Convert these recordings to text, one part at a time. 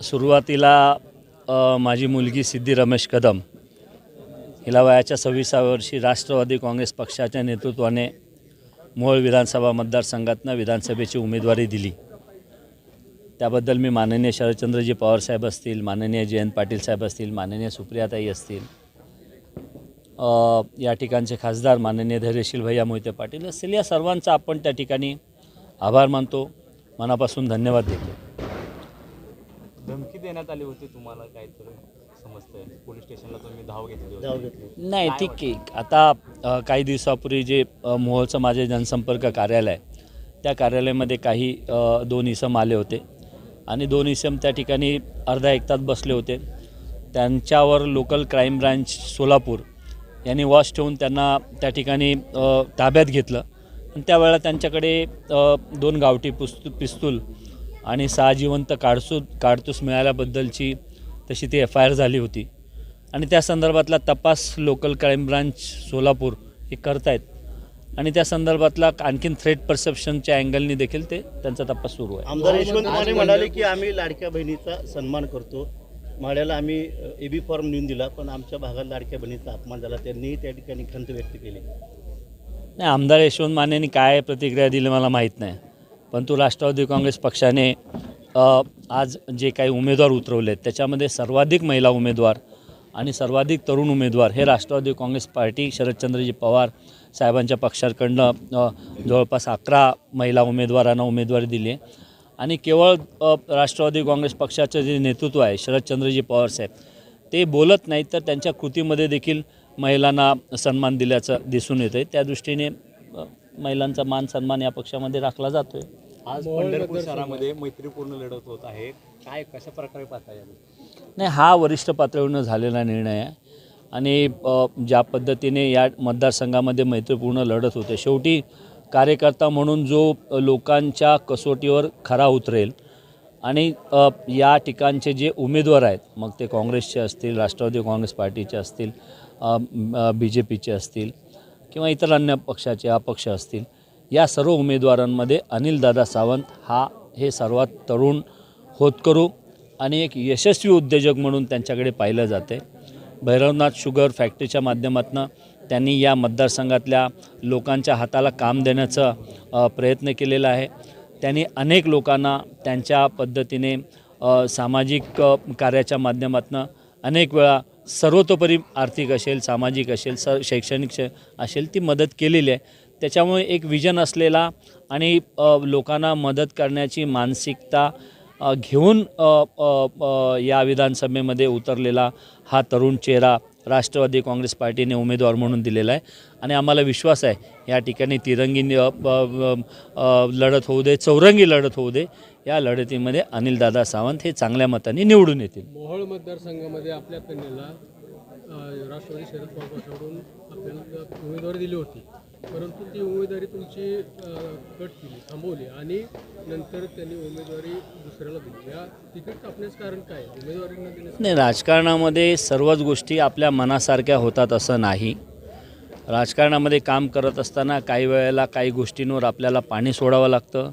सुरुवातीला माझी मुलगी सिद्धी रमेश कदम हिला वयाच्या सव्वीसाव्या वर्षी राष्ट्रवादी काँग्रेस पक्षाच्या नेतृत्वाने मोहोळ विधानसभा मतदारसंघातनं विधानसभेची उमेदवारी दिली. त्याबद्दल मी माननीय शरदचंद्रजी पवारसाहेब असतील माननीय जयंत पाटील साहेब असतील माननीय सुप्रियाताई असतील या ठिकाणचे खासदार माननीय धैर्यशील भैया मोहिते पाटील असतील या सर्वांचा आपण त्या ठिकाणी आभार मानतो. मनापासून धन्यवाद देतो धमकी देण्यात आली होती तुम्हाला काहीतरी? समजतंय. पोलीस स्टेशनला तुम्ही धाव घेतली होती. धाव घेतली नाही ठीक आहे. आता अ, काही दिवसापूर्वी जे अ, मोहोळचं माझे जनसंपर्क कार्यालय आहे, त्या कार्यालयामध्ये काही अ, दोन इसम आले होते. आणि दोन इसम त्या ठिकाणी अर्धा एक तास बसले होते. त्यांच्यावर लोकल क्राईम ब्रांच सोलापूर यांनी वॉच ठेवून त्यांना त्या ठिकाणी अ, ताब्यात घेतलं. आणि त्यावेळेला त्यांच्याकडे अ, दोन गावठी पुस्तू पिस्तूल आणि सहा जिवंत काडसू काडतूस मिळाल्याबद्दलची तशी ती एफ आय आर झाली होती. आणि त्या संदर्भातला तपास लोकल क्राईम ब्रांच सोलापूर हे करतायत. आणि त्या संदर्भातला आणखीन थ्रेट परसेप्शनच्या अँगलनी देखील ते त्यांचा तपास सुरू आहे. आमदार यशवंत माने म्हणाले की आम्ही लाडक्या बहिणीचा सन्मान करतो. माड्याला आम्ही एबी फॉर्म लिहून दिला पण आमच्या भागात लाडक्या बहिणीचा अपमान झाला. त्यांनी त्या ठिकाणी खंत व्यक्त केली. नाही आमदार यशवंत मानेंनी काय प्रतिक्रिया दिली मला माहीत नाही. परंतु राष्ट्रवादी काँग्रेस पक्षाने आज जे काही उमेदवार उतरवले आहेत त्याच्यामध्ये सर्वाधिक महिला उमेदवार आणि सर्वाधिक तरुण उमेदवार हे राष्ट्रवादी काँग्रेस पार्टी शरदचंद्रजी पवार साहेबांच्या पक्षाकडनं जवळपास अकरा महिला उमेदवारांना उमेदवारी दिली आहे. आणि केवळ राष्ट्रवादी काँग्रेस पक्षाचं जे नेतृत्व आहे शरदचंद्रजी पवार साहेब ते बोलत नाहीत तर त्यांच्या कृतीमध्ये देखील महिलांना सन्मान दिल्याचं दिसून येतं आहे त्या दृष्टीने महिलांचा मान सन्मान या पक्षामध्ये राखला जातो आहे आज पंढरपूर शहरामध्ये मैत्रीपूर्ण लढत होत आहे. काय कशा प्रकारे पाहता येईल नाही हा वरिष्ठ पातळीवरून झालेला निर्णय आहे. आणि ज्या पद्धतीने या मतदारसंघामध्ये मैत्रीपूर्ण लढत होते शेवटी कार्यकर्ता म्हणून जो लोकांच्या कसोटीवर खरा उतरेल आणि या ठिकाणचे जे उमेदवार आहेत मग ते काँग्रेसचे असतील राष्ट्रवादी काँग्रेस पार्टीचे असतील बी जे पीचे असतील किंवा इतर अन्य पक्षाचे अपक्ष असतील या सर्व उमेदवारांमध्ये अनिलदादा सावंत हा हे सर्वात तरुण होतकरू आणि एक यशस्वी उद्योजक म्हणून त्यांच्याकडे पाहिलं जाते. भैरवनाथ शुगर फॅक्टरीच्या माध्यमातून त्यांनी या मतदारसंघातल्या लोकांच्या हाताला काम देण्याचा प्रयत्न केलेला आहे. त्यांनी अनेक लोकांना त्यांच्या पद्धतीने सामाजिक कार्याच्या माध्यमातून अनेक वेळा सर्वतोपरी आर्थिक असेल सामाजिक असेल स शैक्षणिक असेल ती मदत केलेली आहे. त्याच्यामुळे एक विजन असलेला आणि लोकांना मदत करण्याची मानसिकता घेऊन या विधानसभेमध्ये उतरलेला हा तरुण चेहरा राष्ट्रवादी काँग्रेस पार्टीने उमेदवार म्हणून दिलेला आहे. आणि आम्हाला विश्वास आहे या ठिकाणी तिरंगी लढत होऊ दे चौरंगी लढत होऊ दे या लढतीमध्ये अनिलदादा सावंत हे चांगल्या मताने निवडून येतील. मोहोळ मतदारसंघामध्ये आपल्या कन्याला राष्ट्रवादी शरद पवार उमेदवारी दिली होती. परंतु ती उमेदवारी तुमची कट केली थांबवली आणि नंतर त्यांनी उमेदवारी दुसऱ्याला दिली. या तिकीट कापण्याचं कारण काय? उमेदवारी न देण्याचं नाही राजकारणामध्ये सर्वच गोष्टी आपल्या मनासारख्या होतात असं नाही. राजकारणामध्ये काम करत असताना काही वेळेला काही गोष्टींवर आपल्याला पाणी सोडावं लागतं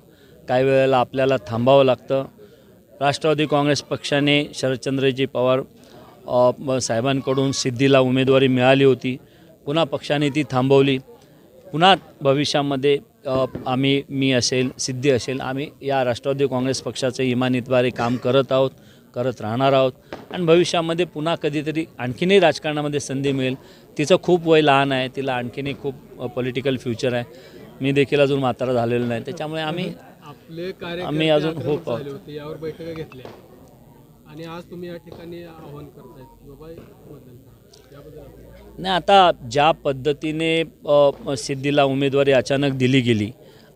काही वेळेला आपल्याला थांबावं लागतं. राष्ट्रवादी काँग्रेस पक्षाने शरदचंद्रजी पवार साहेबांकडून सिद्धीला उमेदवारी मिळाली होती. पुन्हा पक्षाने ती थांबवली. पुन्हा भविष्यामध्ये आम्ही मी असेल सिद्धी असेल आम्ही या राष्ट्रवादी काँग्रेस पक्षाचं इमानीद्वारे काम करत आहोत करत राहणार आहोत. आणि भविष्यामध्ये पुन्हा कधीतरी आणखीनही राजकारणामध्ये संधी मिळेल. तिचं खूप वय लहान आहे तिला आणखीनही खूप पॉलिटिकल फ्युचर आहे. मी देखील अजून म्हातारा झालेलो नाही. त्याच्यामुळे आम्ही आपले कार्य आम्ही अजून होप आहोत. झाले होते यावर बैठका घेतल्या. आणि आज तुम्ही या ठिकाणी आव्हान करतायत. नाही आता ज्या पद्धतीने सिद्धीला उमेदवारी अचानक दिली गेली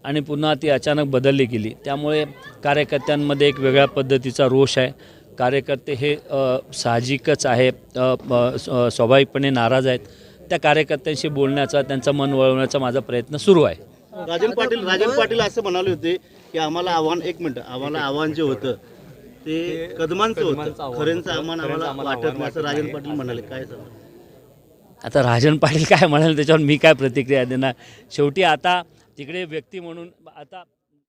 आणि पुन्हा ती अचानक बदलली गेली त्यामुळे कार्यकर्त्यांमध्ये एक वेगळ्या पद्धतीचा रोष आहे. कार्यकर्ते हे साहजिकच आहे स्वाभाविकपणे नाराज आहेत. त्या कार्यकर्त्यांशी बोलण्याचा त्यांचं मन वळवण्याचा माझा प्रयत्न सुरू आहे. राजन पाटील राजन पाटील असं म्हणाले होते की आम्हाला आव्हान एक मिनिट आम्हाला आव्हान जे होतं ते कदमांचं होतं. खरेंचं. आव्हान आम्हाला वाटत नाही असं राजन. पाटील म्हणाले. काय सांगा आता राजन पाटील काय म्हणाल त्याच्यावर मी काय प्रतिक्रिया देणार? शेवटी आता तिकडे व्यक्ती म्हणून आता